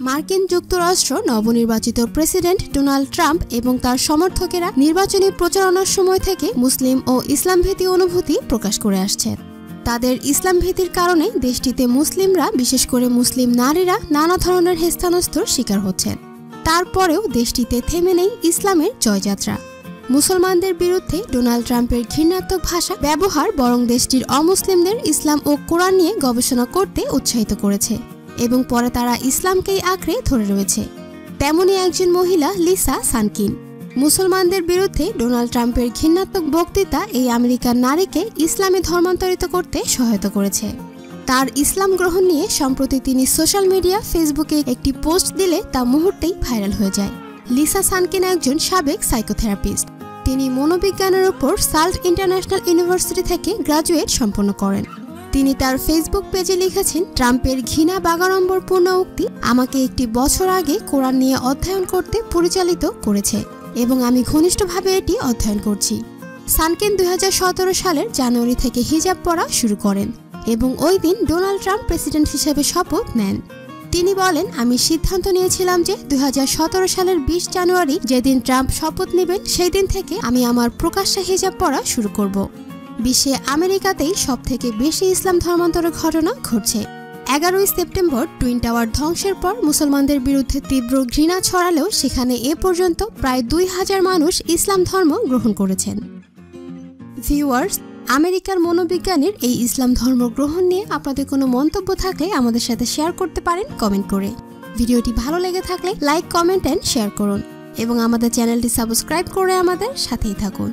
মার্কিন যুক্তরাষ্ট্র নবনির্বাচিত প্রেসিডেন্ট ডোনাল্ড ট্রাম্প এবং তার সমর্থকেরা নির্বাচনী প্রচারণার সময় থেকে মুসলিম ও ইসলামভীতি অনুভূতি প্রকাশ করে আসছে। তাদের ইসলাম ভীতির কারণে দেশটিতে মুসলিমরা, বিশেষ করে মুসলিম নারীরা, নানা ধরনের হেস্তানস্তর শিকার হচ্ছেন তারপরেও দেশটিতে থেমে নেই ইসলামের জয়যাত্রা। মুসলমানদের বিরুদ্ধে ডোনাল্ড ট্রাম্পের ঘৃণাত্মক ভাষা ব্যবহার বরং দেশটির অমুসলিমদের ইসলাম ও কোরআন নিয়ে গবেষণা করতে উৎসাহিত করেছে। এবং পরে তারা ইসলামকেই আঁকড়ে ধরে রয়েছে। তেমনি একজন মহিলা লিসা সানকিন। মুসলমানদের বিরুদ্ধে ডোনাল্ড ট্রাম্পের ঘৃণাত্মক বক্তৃতা এই আমেরিকার নারীকে ইসলামে ধর্মান্তরিত করতে সহায়তা করেছে। তার ইসলাম গ্রহণ নিয়ে সম্প্রতি তিনি সোশ্যাল মিডিয়া, ফেসবুকে একটি পোস্ট দিলে তা মুহূর্তেই ভাইরাল হয়ে যায়। লিসা সানকিন একজন সাবেক সাইকোথেরাপিস্ট। তিনি মনোবিজ্ঞানের উপর সাল্ট ইন্টারন্যাশনাল ইউনিভার্সিটি থেকে গ্রাজুয়েট সম্পন্ন করেন। তিনি তার ফেসবুক পেজে লিখেছেন, ট্রাম্পের ঘৃণা বাগাড়ম্বরপূর্ণ উক্তি আমাকে একটি বছর আগে কোরআন নিয়ে অধ্যয়ন করতে পরিচালিত করেছে এবং আমি ঘনিষ্ঠভাবে এটি অধ্যয়ন করছি। সানকেন দুই হাজার সতেরো সালের জানুয়ারি থেকে হিজাব পড়া শুরু করেন এবং ওই দিন ডোনাল্ড ট্রাম্প প্রেসিডেন্ট হিসেবে শপথ নেন। তিনি বলেন, আমি সিদ্ধান্ত নিয়েছিলাম যে দুই হাজার সতেরো সালের বিশ জানুয়ারি যেদিন ট্রাম্প শপথ নেবেন, সেই দিন থেকে আমি আমার প্রকাশ্যে হিজাব পড়া শুরু করব। বিশ্বে আমেরিকাতেই সব থেকে বেশি ইসলাম ধর্মান্তরের ঘটনা ঘটছে। এগারোই সেপ্টেম্বর টুইন টাওয়ার ধ্বংসের পর মুসলমানদের বিরুদ্ধে তীব্র ঘৃণা ছড়ালেও সেখানে এ পর্যন্ত প্রায় দুই হাজার মানুষ ইসলাম ধর্ম গ্রহণ করেছেন। ভিউয়ার্স, আমেরিকার মনোবিজ্ঞানীর এই ইসলাম ধর্ম গ্রহণ নিয়ে আপনাদের কোনো মন্তব্য থাকলে আমাদের সাথে শেয়ার করতে পারেন কমেন্ট করে। ভিডিওটি ভালো লেগে থাকলে লাইক, কমেন্ট অ্যান্ড শেয়ার করুন। এবং আমাদের চ্যানেলটি সাবস্ক্রাইব করে আমাদের সাথেই থাকুন।